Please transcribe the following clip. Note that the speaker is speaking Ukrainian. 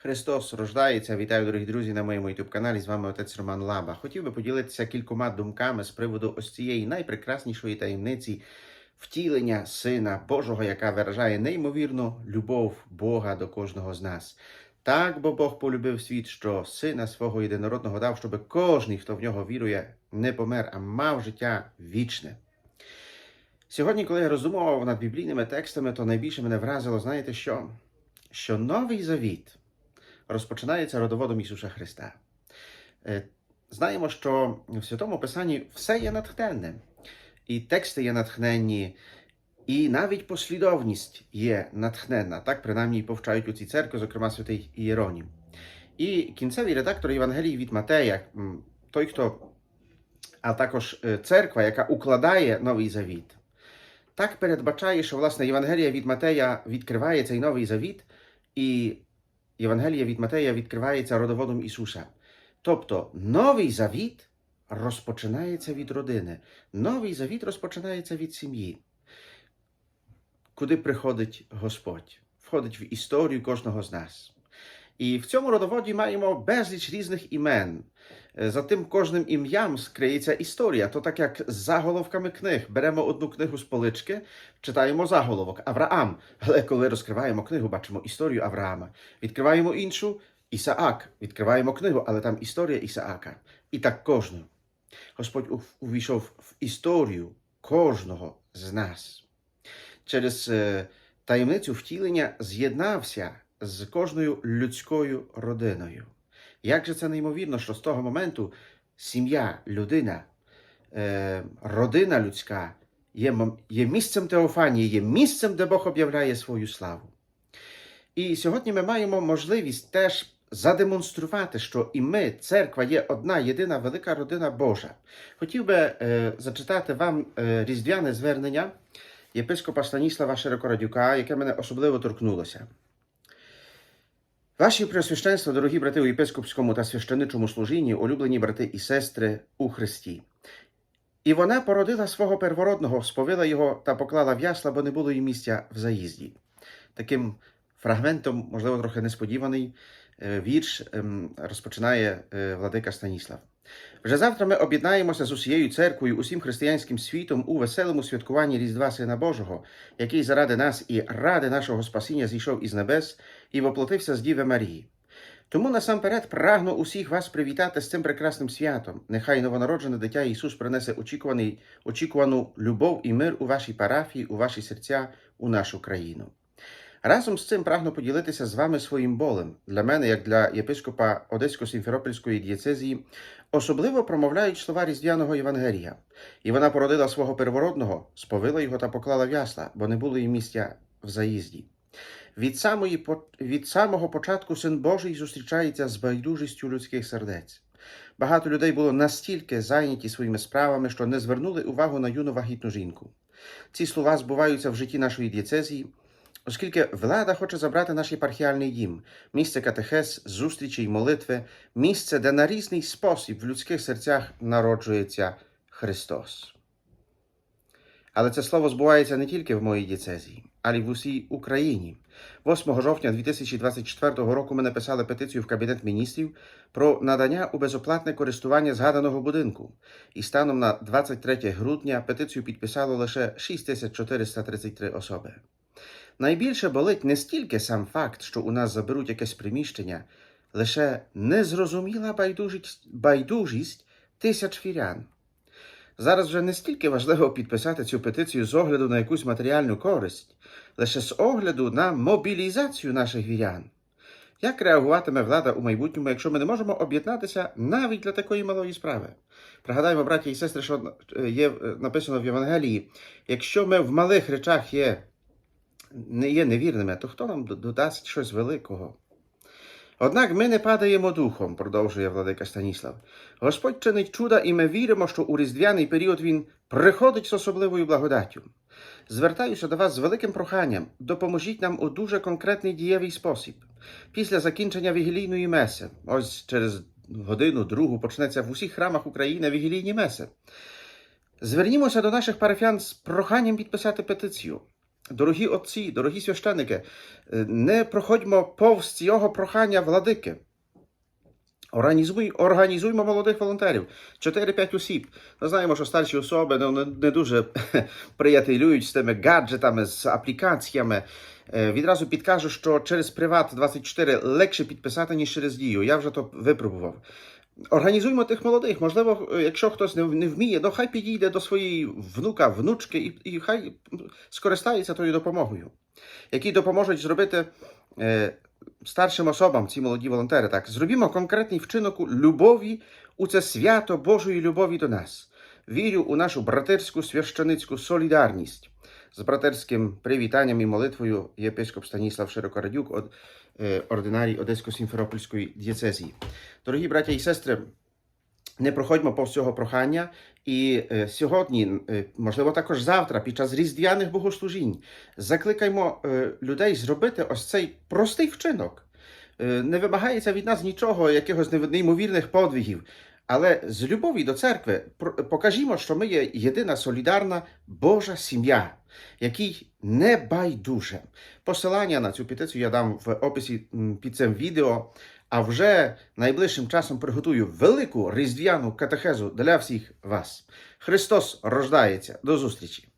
Христос рождається. Вітаю, дорогі друзі, на моєму youtube каналі. З вами отець Роман Лаба. Хотів би поділитися кількома думками з приводу ось цієї найпрекраснішої таємниці втілення Сина Божого, яка виражає неймовірну любов Бога до кожного з нас. Так, бо Бог полюбив світ, що сина свого єдинородного дав, щоб кожний, хто в нього вірує, не помер, а мав життя вічне. Сьогодні, коли я роздумував над біблійними текстами, то найбільше мене вразило, знаєте що? Що новий завіт розпочинається родоводом Ісуса Христа. Е, Знаємо, що в Святому Писанні все є натхненне, і тексти є натхненні, і навіть послідовність є натхненна. Так принаймні повчають у цій церкві, зокрема святий Ієронім. І кінцевий редактор Євангелії від Матея, той, хто, а також е, церква, яка укладає новий завіт, так передбачає, що власне Євангелія від Матея відкриває цей новий завіт, і Євангелія від Матея відкривається родоводом Ісуса. Тобто новий завіт розпочинається від родини, новий завіт розпочинається від сім'ї. Куди приходить Господь? Входить в історію кожного з нас. І в цьому родоводі маємо безліч різних імен. Е, За тим кожним ім'ям скриється історія. То так як з заголовками книг. Беремо одну книгу з полички, читаємо заголовок Авраам. Але коли розкриваємо книгу, бачимо історію Авраама. Відкриваємо іншу Ісаак. Відкриваємо книгу, але там історія Ісаака. І так кожну. Господь увійшов в історію кожного з нас. Через е, таємницю втілення з'єднався з кожною людською родиною. Як же це неймовірно, що з того моменту сім'я, людина, е, родина людська є, є місцем теофанії, є місцем, де Бог об'являє свою славу. І сьогодні ми маємо можливість теж задемонструвати, що і ми, церква, є одна єдина велика родина Божа. Хотів би е, зачитати вам е, різдвяне звернення єпископа Станіслава Широкорадюка, яке мене особливо торкнулося. Ваші преосвященства, дорогі брати у єпископському та священичому служінні, улюблені брати і сестри у Христі. І вона породила свого первородного, сповила його та поклала в ясла, бо не було їй місця в заїзді. Таким фрагментом, можливо, трохи несподіваний, е, вірш ем, розпочинає е, владика Станіслав. Вже завтра ми об'єднаємося з усією церквою, усім християнським світом у веселому святкуванні Різдва Сина Божого, який заради нас і ради нашого спасіння зійшов із небес і воплотився з Діви Марії. Тому насамперед прагну усіх вас привітати з цим прекрасним святом. Нехай новонароджене дитя Ісус принесе очікуваний, очікувану любов і мир у вашій парафії, у ваші серця, у нашу країну. Разом з цим прагну поділитися з вами своїм болем. Для мене, як для єпископа Одесько-Сімферопольської дієцезії, особливо промовляють слова Різдвяного Євангелія. І вона породила свого первородного, сповила його та поклала в ясла, бо не було їй місця в заїзді. Від, самої, від самого початку Син Божий зустрічається з байдужістю людських сердець. Багато людей було настільки зайняті своїми справами, що не звернули увагу на юну вагітну жінку. Ці слова збуваються в житті нашої дієцезії, оскільки влада хоче забрати наш єпархіальний дім, місце катехез, зустрічі й молитви, місце, де на різний спосіб в людських серцях народжується Христос. Але це слово збувається не тільки в моїй дієцезії, але й в усій Україні. 8 жовтня 2024 року ми написали петицію в Кабінет міністрів про надання у безоплатне користування згаданого будинку. І станом на 23 грудня петицію підписало лише 6433 особи. Найбільше болить не стільки сам факт, що у нас заберуть якесь приміщення, лише незрозуміла байдужість, байдужість тисяч вірян. Зараз вже не стільки важливо підписати цю петицію з огляду на якусь матеріальну користь, лише з огляду на мобілізацію наших вірян. Як реагуватиме влада у майбутньому, якщо ми не можемо об'єднатися навіть для такої малої справи? Пригадаємо, браті і сестри, що е, є е, написано в Євангелії: якщо ми в малих речах є, не є невірними, то хто нам додасть щось великого? Однак ми не падаємо духом, продовжує владика Станіслав. Господь чинить чуда, і ми віримо, що у різдвяний період він приходить з особливою благодаттю. Звертаюся до вас з великим проханням. Допоможіть нам у дуже конкретний дієвий спосіб. Після закінчення вігілійної меси, ось через годину другу почнеться в усіх храмах України вігілійні меси. Звернімося до наших парафіян з проханням підписати петицію. Дорогі отці, дорогі священики, е, не проходьмо повз цього прохання владики. Організуй, організуймо молодих волонтерів. 4-5 осіб. Ми знаємо, що старші особи ну, не, не дуже приятелюють з тими гаджетами, з аплікаціями. Е, Відразу підкажу, що через Приват 24 легше підписати, ніж через дію. Я вже то випробував. Організуймо тих молодих. Можливо, якщо хтось не, не вміє, то хай підійде до своєї внука, внучки і, і хай скористається тою допомогою, які допоможуть зробити е, старшим особам, ці молоді волонтери. Так, зробімо конкретний вчинок любові у це свято Божої любові до нас. Вірю у нашу братерську священицьку солідарність. З братерським привітанням і молитвою єпископ Станіслав Широкорадюк, е, ординарій Одесько-Сімферопольської дієцезії. Дорогі браття і сестри, не проходьмо повз цього прохання. І е, сьогодні, е, можливо, також завтра, під час різдвяних богослужінь, закликаймо людей зробити ось цей простий вчинок. Не вимагається від нас нічого, якихось неймовірних подвигів. Але з любові до церкви покажімо, що ми є єдина солідарна Божа сім'я, якій не байдуже. Посилання на цю петицію я дам в описі під цим відео. А вже найближчим часом приготую велику різдвяну катехезу для всіх вас. Христос рождається. До зустрічі!